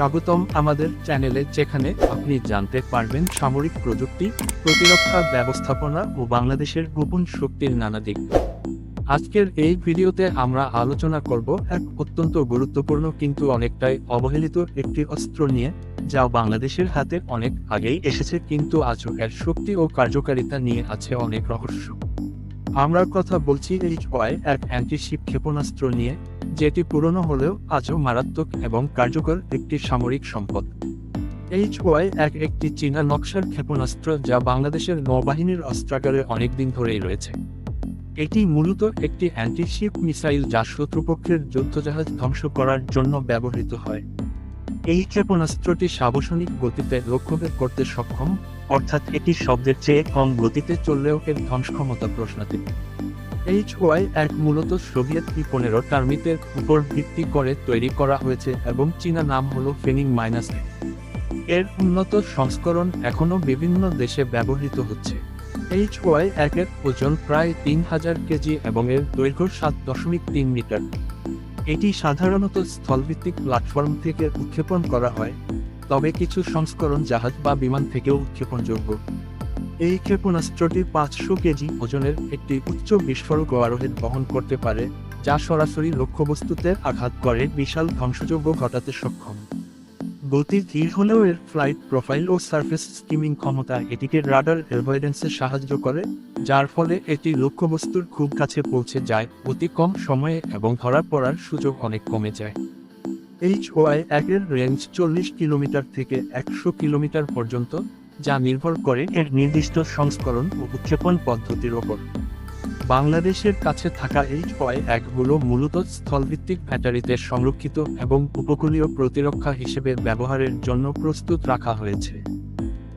স্বাগতম আমাদের চ্যানেলে, যেখানে আপনি জানতে পারবেন সামরিক প্রযুক্তি, প্রতিরক্ষা ব্যবস্থাপনা ও বাংলাদেশের গোপন শক্তির নানা দিক। আজকের এই ভিডিওতে আমরা আলোচনা করব এক অত্যন্ত গুরুত্বপূর্ণ কিন্তু অনেকটাই অবহেলিত একটি অস্ত্র নিয়ে, যা বাংলাদেশের হাতে অনেক আগেই এসেছে কিন্তু আজও এর শক্তি ও কার্যকারিতা নিয়ে আছে অনেক রহস্য। আমরা কথা বলছি এইচ ওয়াই এক অ্যান্টিশিপ ক্ষেপণাস্ত্র নিয়ে, যেটি পুরনো হলেও আজও মারাত্মক এবং কার্যকর একটি সামরিক সম্পদ। এইচ ওয়াই এক একটি চীনা নকশার ক্ষেপণাস্ত্র যা বাংলাদেশের নৌবাহিনীর অস্ত্রাগারে অনেকদিন ধরেই রয়েছে। এটি মূলত একটি অ্যান্টিশিপ মিসাইল যা শত্রুপক্ষের যুদ্ধজাহাজ ধ্বংস করার জন্য ব্যবহৃত হয়। এই ক্ষেপণাস্ত্রটি সাবসনিক গতিতে লক্ষ্যভেদ করতে সক্ষম অর্থাৎ এটি শব্দের চেয়ে কম গতিতে চললেও এর ধ্বংস ক্ষমতা প্রশ্নাতীত এইচ ওয়াই এক মূলত সোভিয়েত পনেরো টার্মিতের উপর ভিত্তি করে তৈরি করা হয়েছে এবং চীনা নাম হলো ফেনিং মাইনাস এর উন্নত সংস্করণ এখনও বিভিন্ন দেশে ব্যবহৃত হচ্ছে। এইচ ওয়াই একের ওজন প্রায় তিন হাজার কেজি এবং এর দৈর্ঘ্য সাত দশমিক তিন মিটার। এটি সাধারণত স্থলভিত্তিক প্ল্যাটফর্ম থেকে উৎক্ষেপণ করা হয়। তবে কিছু সংস্করণ জাহাজ বা বিমান থেকেও উৎক্ষেপণযোগ্য এই ক্ষেপণাস্ত্রটি পাঁচশো কেজি ওজনের একটি উচ্চ বিস্ফোরক ওয়ারহেড বহন করতে পারে, যা সরাসরি লক্ষ্যবস্তুতে আঘাত করে বিশাল ধ্বংসযোগ্য ঘটাতে সক্ষম। গতি ধীর হলেও এর ফ্লাইট প্রোফাইল ও সার্ফেস স্কিমিং ক্ষমতা এটিকে রাডার অ্যাভয়েডেন্সে সাহায্য করে, যার ফলে এটি লক্ষ্যবস্তুর খুব কাছে পৌঁছে যায়, অতি কম সময়ে এবং ধরা পড়ার সুযোগ অনেক কমে যায়। এইচ ওয়াই একের রেঞ্জ চল্লিশ কিলোমিটার থেকে একশো কিলোমিটার পর্যন্ত, যা নির্ভর করে এর নির্দিষ্ট সংস্করণ ও উৎক্ষেপণ পদ্ধতির ওপর। বাংলাদেশের কাছে থাকা এইচ ওয়াই একগুলো মূলত স্থলভিত্তিক ব্যাটারিতে সংরক্ষিত এবং উপকূলীয় প্রতিরক্ষা হিসেবে ব্যবহারের জন্য প্রস্তুত রাখা হয়েছে।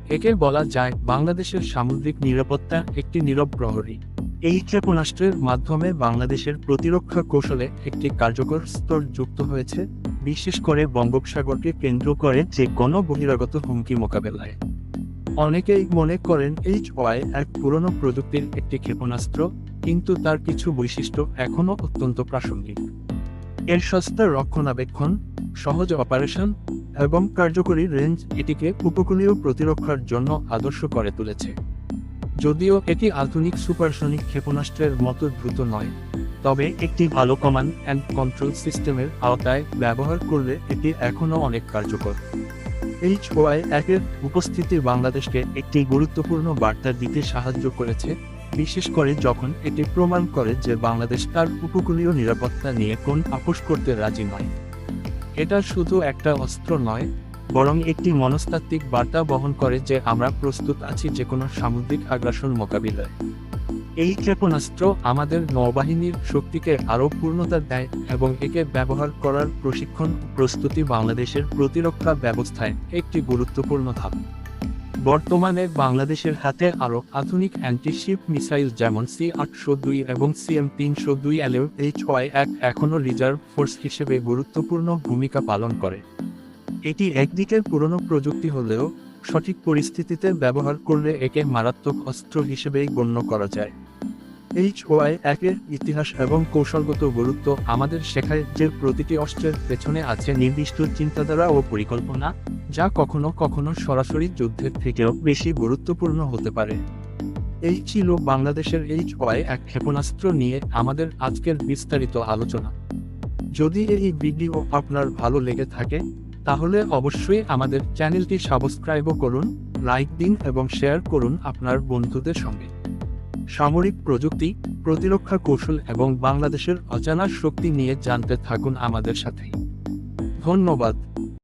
একে বলা যায় বাংলাদেশের সামুদ্রিক নিরাপত্তা একটি নীরব প্রহরী। এই ক্ষেপণাস্ত্রের মাধ্যমে বাংলাদেশের প্রতিরক্ষা কৌশলে একটি কার্যকর স্তর যুক্ত হয়েছে বিশেষ করে বঙ্গোপসাগরকে কেন্দ্র করে যে কোনো বহিরাগত হুমকি মোকাবেলায়। অনেকেই মনে করেন এইচ ওয়াই এক পুরনো প্রযুক্তির একটি ক্ষেপণাস্ত্র, কিন্তু তার কিছু বৈশিষ্ট্য এখনও অত্যন্ত প্রাসঙ্গিক। এর সস্তা রক্ষণাবেক্ষণ, সহজ অপারেশন এবং কার্যকরী রেঞ্জ এটিকে উপকূলীয় প্রতিরক্ষার জন্য আদর্শ করে তুলেছে। যদিও এটি আধুনিক সুপারসনিক ক্ষেপণাস্ত্রের মতো দ্রুত নয়, তবে একটি ভালো কমান্ড অ্যান্ড কন্ট্রোল সিস্টেমের আওতায় ব্যবহার করলে এটি এখনও অনেক কার্যকর। এইচ ওয়াই একের উপস্থিতি বাংলাদেশকে একটি গুরুত্বপূর্ণ বার্তা দিতে সাহায্য করেছে, বিশেষ করে যখন এটি প্রমাণ করে যে বাংলাদেশ তার উপকূলীয় নিরাপত্তা নিয়ে কোন আপোষ করতে রাজি নয়। এটা শুধু একটা অস্ত্র নয় বরং একটি মনস্তাত্ত্বিক বার্তা বহন করে যে আমরা প্রস্তুত আছি যে কোনো সামুদ্রিক আগ্রাসন মোকাবিলায়। এই ক্ষেপণাস্ত্র আমাদের নৌবাহিনীর শক্তিকে আরও পূর্ণতা দেয় এবং একে ব্যবহার করার প্রশিক্ষণ প্রস্তুতি বাংলাদেশের প্রতিরক্ষা ব্যবস্থায় একটি গুরুত্বপূর্ণ ধাপ। বর্তমানে বাংলাদেশের হাতে আরও আধুনিক অ্যান্টিশিপ মিসাইল যেমন সি আটশো দুই এবং সিএম তিনশো দুই এলেও এইচ ওয়াই এক এখনও রিজার্ভ ফোর্স হিসেবে গুরুত্বপূর্ণ ভূমিকা পালন করে। এটি একদিকে পুরনো প্রযুক্তি হলেও সঠিক পরিস্থিতিতে ব্যবহার করলে একে মারাত্মক অস্ত্র হিসেবেই গণ্য করা যায়। এইচ ওয়াই একের ইতিহাস এবং কৌশলগত গুরুত্ব আমাদের শেখায় যে প্রতিটি অস্ত্রের পেছনে আছে নির্দিষ্ট চিন্তাধারা ও পরিকল্পনা, যা কখনো কখনো সরাসরি যুদ্ধের থেকেও বেশি গুরুত্বপূর্ণ হতে পারে। এই ছিল বাংলাদেশের এইচ ওয়াই এক ক্ষেপণাস্ত্র নিয়ে আমাদের আজকের বিস্তারিত আলোচনা। যদি এই ভিডিও আপনার ভালো লেগে থাকে তাহলে অবশ্যই আমাদের চ্যানেলটি সাবস্ক্রাইবও করুন, লাইক দিন এবং শেয়ার করুন আপনার বন্ধুদের সঙ্গে। সামরিক প্রযুক্তি, প্রতিরক্ষা কৌশল এবং বাংলাদেশের অজানা শক্তি নিয়ে জানতে থাকুন আমাদের সাথে ধন্যবাদ।